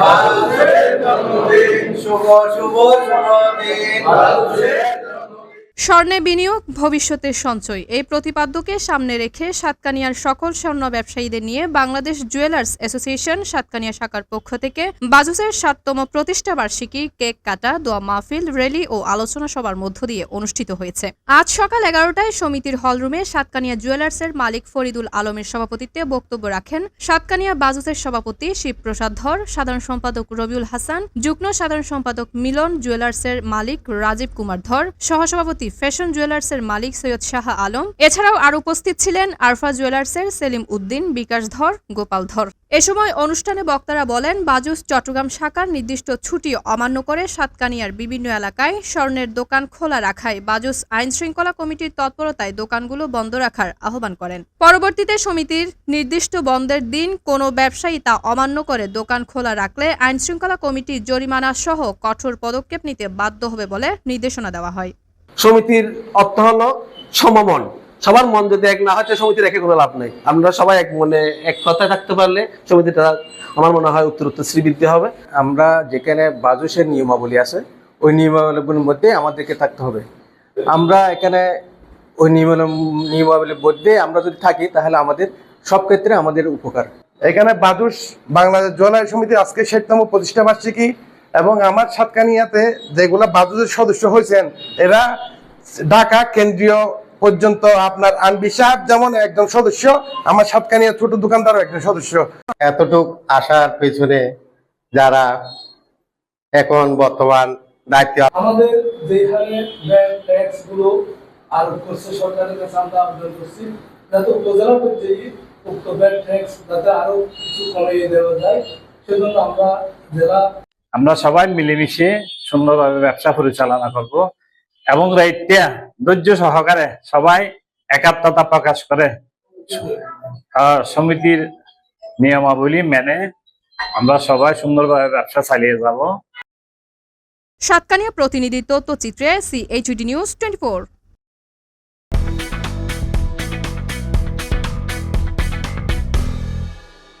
মানুষের জন্মদিন শুভ শুভ শুভ দিন স্বর্ণে বিনিয়োগ ভবিষ্যতের সঞ্চয়। এই প্রতিপাদ্যকে সামনে রেখে সাতকানিয়ার সকল স্বর্ণ ব্যবসায়ীদের নিয়ে বাংলাদেশ জুয়েলার্স অ্যাসোসিয়েশন সাতকানিয়া শাখার পক্ষ থেকে বাজুসের সাততম প্রতিষ্ঠা বার্ষিকী কেক কাটা, দোয়া মাহফিল, র্যালি ও আলোচনা সভার মধ্য দিয়ে অনুষ্ঠিত হয়েছে। আজ সকাল এগারোটায় সমিতির হলরুমে সাতকানিয়া জুয়েলার্সের মালিক ফরিদুল আলমের সভাপতিত্বে বক্তব্য রাখেন সাতকানিয়া বাজুসের সভাপতি শিবপ্রসাদ ধর, সাধারণ সম্পাদক রবিউল হাসান, যুগ্ম সাধারণ সম্পাদক মিলন জুয়েলার্সের মালিক রাজীব কুমার ধর, সহসভাপতি ফ্যাশন জুয়েলার্সের মালিক সৈয়দ শাহ আলম। এছাড়াও আর উপস্থিত ছিলেন আরফা জুয়েলার্সের সেলিম উদ্দিন, বিকাশ ধর, গোপাল ধর। এ সময় অনুষ্ঠানে বক্তারা বলেন, বাজুস চট্টগ্রাম শাখার নির্দিষ্ট ছুটি অমান্য করে সাতকানিয়ার বিভিন্ন এলাকায় স্বর্ণের দোকান খোলা রাখায় বাজুস আইন শৃঙ্খলা কমিটির তৎপরতায় দোকানগুলো বন্ধ রাখার আহ্বান করেন। পরবর্তীতে সমিতির নির্দিষ্ট বন্ধের দিন কোনো ব্যবসায়ী তা অমান্য করে দোকান খোলা রাখলে আইন শৃঙ্খলা কমিটি জরিমানা সহ কঠোর পদক্ষেপ নিতে বাধ্য হবে বলে নির্দেশনা দেওয়া হয়। সমিতির অর্থ হলো সমমন। সবার মন যদি এক না হয় সমিতির একে কোনো লাভ নেই। আমরা সবাই এক মনে এক কথায় থাকতে পারলে সমিতিটা আমার মনে হয় উত্তর উত্তর শ্রীবৃদ্ধি হবে। আমরা যেখানে বাজুসের নিয়মাবলী আছে ওই নিয়মাবলীর মধ্যে আমাদেরকে থাকতে হবে। আমরা এখানে ওই নিয়ম নিয়মাবলীর মধ্যে আমরা যদি থাকি তাহলে আমাদের সব ক্ষেত্রে আমাদের উপকার। এখানে বাদুস বাংলাদেশ জুয়েলারি সমিতির আজকে ষাটতম প্রতিষ্ঠা বার্ষিকী এবং আমার সাতকানিয়াতে যেগুলা বাদুসের সদস্য হয়েছেন এরা ঢাকা কেন্দ্রীয় পর্যন্ত আপনার আনবি সাহেব যেমন একজন সদস্য আমার সাতকানিয়া ছোট দোকানদারও একজন সদস্য। এতটুক আসার পেছনে যারা এখন বর্তমান দায়িত্ব আমাদের যে হারে ব্যাংক ট্যাক্সগুলো আরোপ করছে সরকারের কাছে আমরা আবেদন করছি যাতে উপজেলা পর্যায়ে উক্ত ব্যাংক ট্যাক্স যাতে আরও কিছু কমিয়ে দেওয়া যায় সেজন্য আমরা জেলা আমরা সবাই মিলেমিশে সুন্দরভাবে ব্যবসা পরিচালনা করব এবং রাইটটা ধৈর্য সহকারে সবাই একাত্মতা প্রকাশ করে সমিতির নিয়মাবলী মেনে আমরা সবাই সুন্দরভাবে ব্যবসা চালিয়ে যাব। সাতকানিয়া প্রতিনিধি তথ্যচিত্রে সিএইচডি নিউজ টোয়েন্টি